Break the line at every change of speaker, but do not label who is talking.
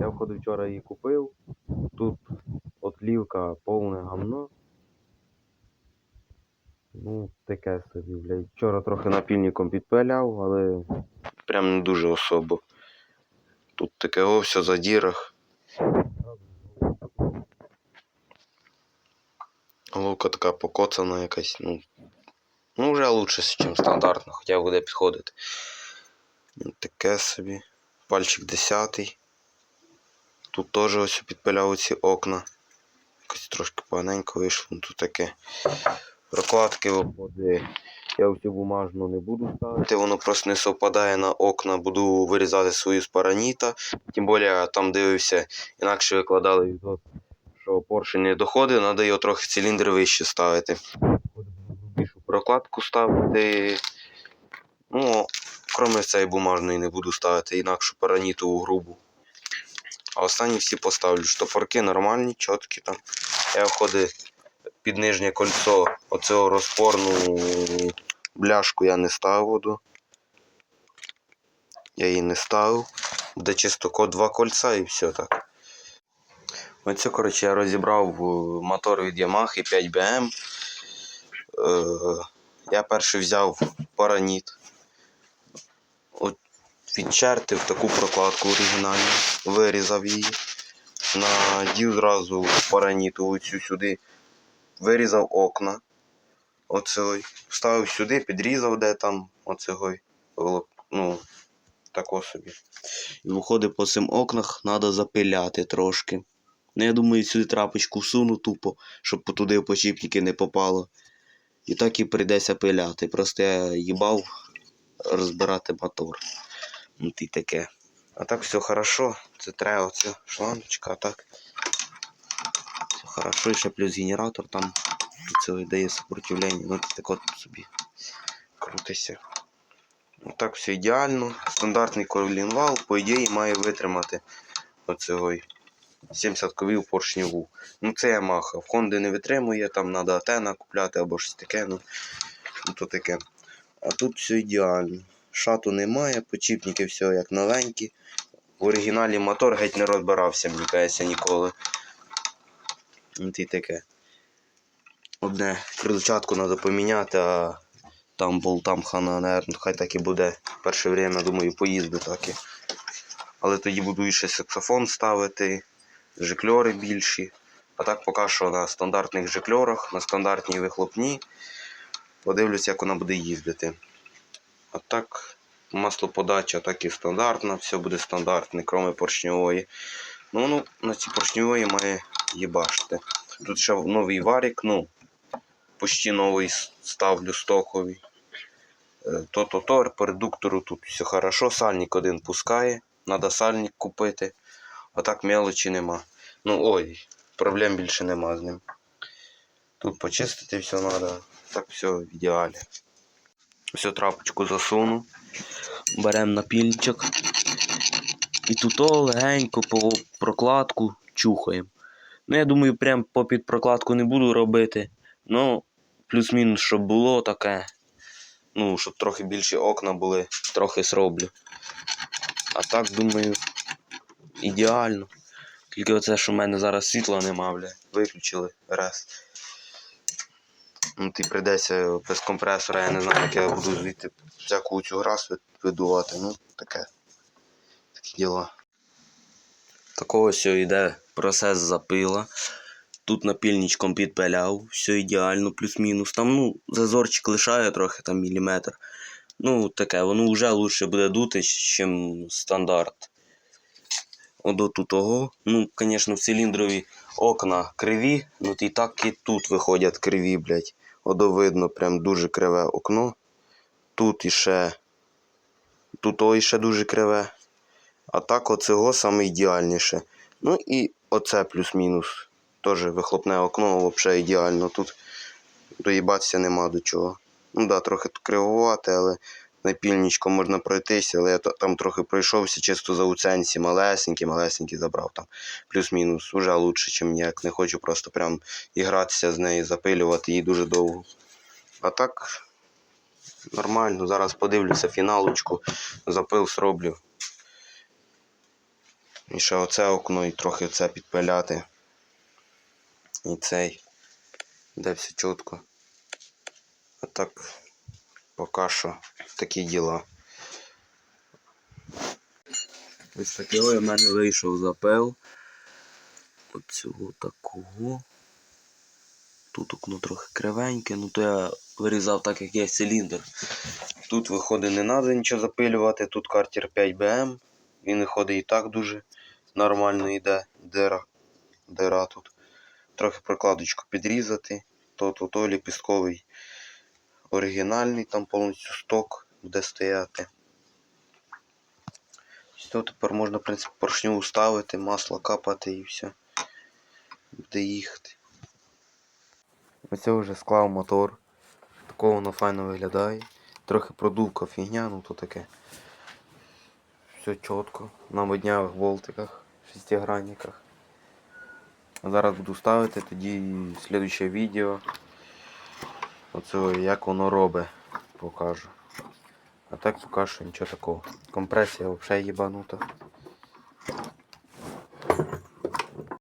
Я входив вчора її купив. Тут отлівка повне гамно. Ну, таке собі, блядь. Вчора трохи напільником підпиляв, але прям не дуже особо. Тут таке о, все за дірах. Головка така покоцана якась, ну. Ну, вже лучше, ніж стандартно, хоча буде підходити. Ну, Таке собі. Пальчик 10. Тут теж ось підпиляв ці окна. Якось трошки поганенько вийшло, ну тут таке. Прокладки виходить. Я всю бумажну не буду ставити, воно просто не совпадає на окна, буду вирізати свою з параніта. Тим більше там дивився, інакше викладали відос, що поршень не доходить, треба його трохи циліндр вище ставити. Прокладку ставити. Ну, крім цієї бумажної не буду ставити, інакшу паранітову грубу. А останні всі поставлю. Штопорки нормальні, чіткі там. Я входить під нижнє кольцо оцього розпорну бляшку я не ставив воду. Я її не ставив. Буде чисто два кольця і все так. Оце, коротше, я розібрав е, мотор від Yamaha 5BM. Е, я перший взяв параніт. Відчертив таку прокладку оригінальну, вирізав її. Надів зразу параніту оцю сюди, вирізав окна. Оцей. Вставив сюди, підрізав де там оцегой. Ну, тако собі. І виходить по цим окнах треба запиляти трошки. Ну, я думаю, сюди трапочку всуну тупо, щоб туди почіпники не попало. І так і прийдеться пиляти. Просто я їбав розбирати мотор. Ну, ти таке. А так все хорошо. Це треба оце шлангочка, а так. Все хорошо, і ще плюс генератор там. Це дає сопротивлення. Ну, так от собі крутися. Ну, так все ідеально. Стандартний колінвал, по ідеї, має витримати оцього 70 ковів поршневу. Ну це Yamaha. В Honda не витримує, там треба атена купляти або щось таке. Ну, ну то таке. А тут все ідеально. Шату немає, почіпники все як новенькі. В оригіналі мотор геть не розбирався, мені кажеться, ніколи. Ну, ти таке. Одне крилчатку треба поміняти, а там болтам хана, наверное, хай так і буде. Перше время, думаю, поїзду так і. Але тоді буду ще саксофон ставити, жикльори більші. А так поки що на стандартних жикльорах, на стандартній вихлопні. Подивлюсь, як вона буде їздити. А так, маслоподача так і стандартна, все буде стандартне, крім поршньової. Ну, воно на цій поршньової має їбашити. Тут ще новий варік, ну, почти новий ставлю стоковий. Е, То-то-то, редуктору тут все хорошо, сальник один пускає, треба сальник купити. А так мелочі нема. Ну ой, проблем більше нема з ним. Тут почистити все треба, так все в ідеалі. Все, трапочку засуну. Беремо напільничок. І тут легенько по прокладку чухаємо. Ну, я думаю, прям попід прокладку не буду робити. Ну, плюс-мінус, щоб було таке. Ну, щоб трохи більші окна були, трохи зроблю. А так, думаю, ідеально. Тільки оце, що в мене зараз світла нема, бля. Виключили раз. Ну, ти прийдеться без компресора, я не знаю, як я буду звідти всяку цю грас видувати. Ну, таке. Такі діла. Такого все йде процес запила. Тут напільничком підпиляв, все ідеально, плюс-мінус. Там, ну, зазорчик лишає трохи там міліметр. Ну, таке, воно вже лучше буде дути, ніж стандарт. Тут того. Ну, звісно, в циліндрові окна криві, ну і так і тут виходять криві, блядь. Одо видно, прям дуже криве окно. Тут іще. Тут о іще дуже криве. А так оцього саме ідеальніше. Ну і оце плюс-мінус. Теж вихлопне окно взагалі ідеально. Тут доїбатися нема до чого. Ну да, трохи кривувати, але напільничком можна пройтися, але я там трохи пройшовся чисто за уценці, малесенькі, малесенькі забрав там. Плюс-мінус. Уже лучше, ніж ніяк. Не хочу просто прям ігратися з нею, запилювати її дуже довго. А так, нормально. Зараз подивлюся фіналочку, запил зроблю. І ще оце окно і трохи це підпиляти. І цей. Де все чітко. А так поки що такі діла. Ось таке у мене вийшов запил. Оцього такого. Тут окно трохи кривеньке, ну то я вирізав так, як є циліндр. Тут виходить не треба нічого запилювати, тут картер 5BM. Він виходить і так дуже нормально йде. Дира. Дира тут. Трохи прокладочку підрізати. То то, то ліпістковий оригінальний, там повністю сток буде стояти. Все, тепер можна, в принципі, поршню ставити, масло капати і все. Буде їхати. Оце вже склав мотор. Такого воно файно виглядає. Трохи продувка фігня, ну то таке. Все чітко. На моднявих болтиках, шестигранниках. Зараз буду ставити тоді слідуюче відео. Оце як воно робить, покажу. А так поки що нічого такого. Компресія взагалі їбанута.